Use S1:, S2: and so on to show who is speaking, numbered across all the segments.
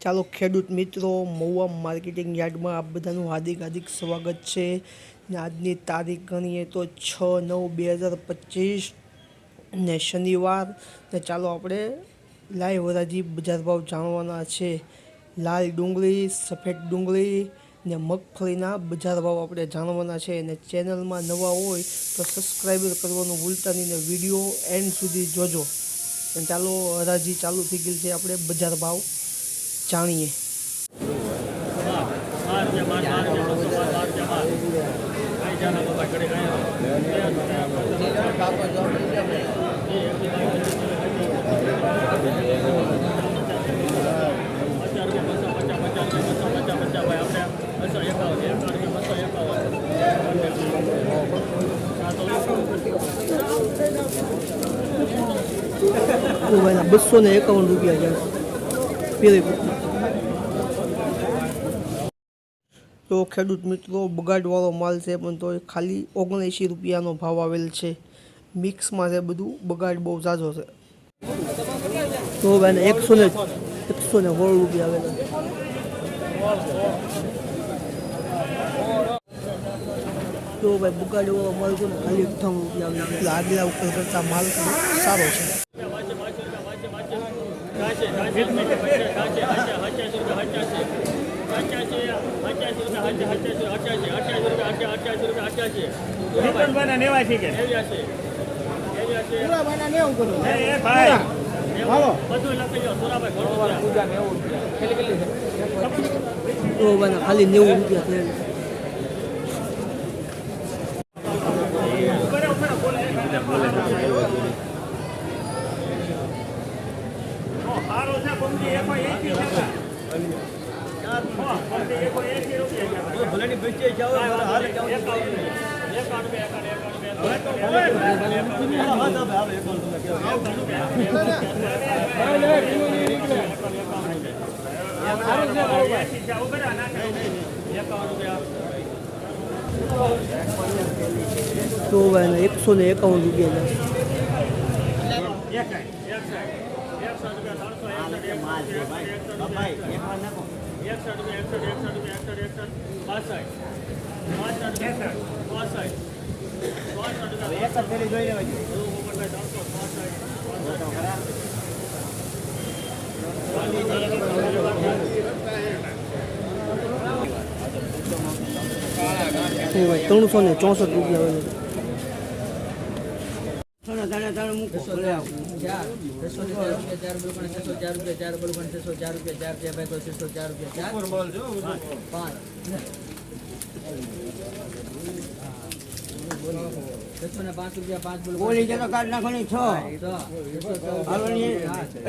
S1: ચાલો ખેડૂત મિત્રો, મહુવા માર્કેટિંગ યાર્ડમાં આપ બધાનું હાર્દિક હાર્દિક સ્વાગત છે. આજની તારીખ ગણીએ તો છ નવ બે હજાર પચીસ ને શનિવાર. ને ચાલો આપણે લાઈવ હરાજી બજાર ભાવ જાણવાના છે. લાલ ડુંગળી, સફેદ ડુંગળી ને મગફળીના બજાર ભાવ આપણે જાણવાના છે. અને ચેનલમાં નવા હોય તો સબસ્ક્રાઈબર કરવાનું ભૂલતા નહીં ને વીડિયો એન્ડ સુધી જોજો. ચાલો હરાજી ચાલુ થઈ ગઈ છે આપણે બજાર ભાવ. જાણીએ ભાઈના બસો ને એકાવન રૂપિયા છે પેલી તો ખેડૂત મિત્રો, બગાડવાળો માલ છે પણ તો ખાલી ઓગણએંશી રૂપિયાનો ભાવ આવેલ છે. મિક્સમાં છે બધું, બગાડ બહુ ઝાઝો છે. તો ભાઈને એકસો ને એકસો ને સોળ રૂપિયા આવેલા. તો ભાઈ, બગાડવાળો માલ છે ખાલી અઠ્ઠાણું રૂપિયા આવેલા. આગલા ઉપર કરતાં માલ સારો છે. ખાલી નેવું રૂપિયા થયેલા
S2: સારો છે હા, પંક્તિ એકો છે.
S1: તો એકસો ને એકાવન રૂપિયા
S2: રૂપિયા, એકસઠ, એકસઠ, એકસઠ રૂપિયા, એકસઠ, એકસઠ રૂપિયા, બાસઠ. બાસઠ, એકસઠ, બાસઠ. રૂપિયા, ત્રણસો, ને ત્રણસો, બાસઠ, બાસઠ.
S1: તો ભાઈ ત્રણસો ને ચોસઠ રૂપિયા આવેલા છે
S3: ચાર છસો ચાર રૂપિયા ચાર બલપણ છસો ચાર રૂપિયા ચાર બલપણ છસો ચાર રૂપિયા ચાર ચાર ભાઈ છસો ચાર રૂપિયા ચાર. પાંચ.
S4: ઓલી જતો કાઢ નાખો છ.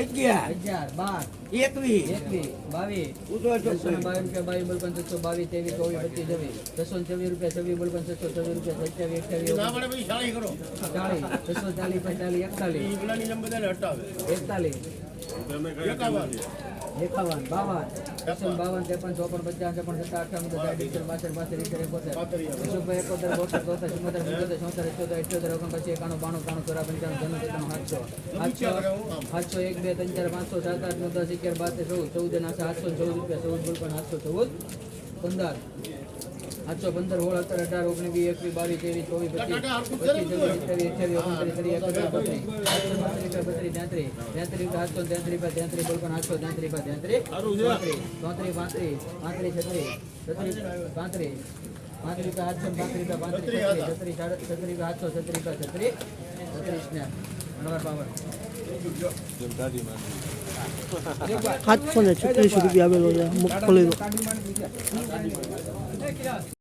S4: અગિયાર.
S3: બાર.
S4: એકવીસ.
S3: એકવીસ બાવીસ.
S4: ઉતરો
S3: છસો ને રૂપિયા બાવીસ બલપણ છસો બાવીસ ત્રેવીસ ચોવીસ પચીસ છવ્વીસ. છસો છવ્વીસ રૂપિયા છવ્વીસ બલપણ છસો છવ્વીસ રૂપિયા સત્યાવીસ અઠ્યાવીસ ચાલીસ છસો ચાલીસ પચાલીસ એકતાલીસ. એકતાલીસ. એકાવન, બાવન એકસઠ બાવન, ત્રેપન, ચોપન પચાસ છપ્પન સત્તા અઠાવન સાઠ એકસઠ બાસઠ બાસઠ ઇઠ્યોતેર એકોતેર સાતસો એક, બે, ત્રણ, ચાર પાંચસો સાત, આઠ, નવ, દસ ચૌદ ચૌદ ના સાતસો ચૌદ રૂપિયા ચૌદ બોલ પણ સાતસો ચૌદ, પંદર સાતસો પંદર સોળ સત્તર અઢાર ઓગણીસ વીસ એકવીસ બાવીસ ત્રેવીસ ચોવીસ પચીસ પચીસ અઠ્યાવીસ તેત્રીસ તેત્રીસ તેત્રીસ તેત્રીસ ચોત્રીસ પાંત્રીસ પાંત્રીસ છત્રીસ છત્રીસ પાંત્રીસ પાંત્રીસ આઠસો પાંત્રીસ પાંત્રીસ છત્રીસ છત્રીસ આઠસો છત્રીસ છત્રીસ છત્રીસ ને પાવર.
S1: સાતસો ને છત્રીસ રૂપિયા આવેલો છે મગફળીનો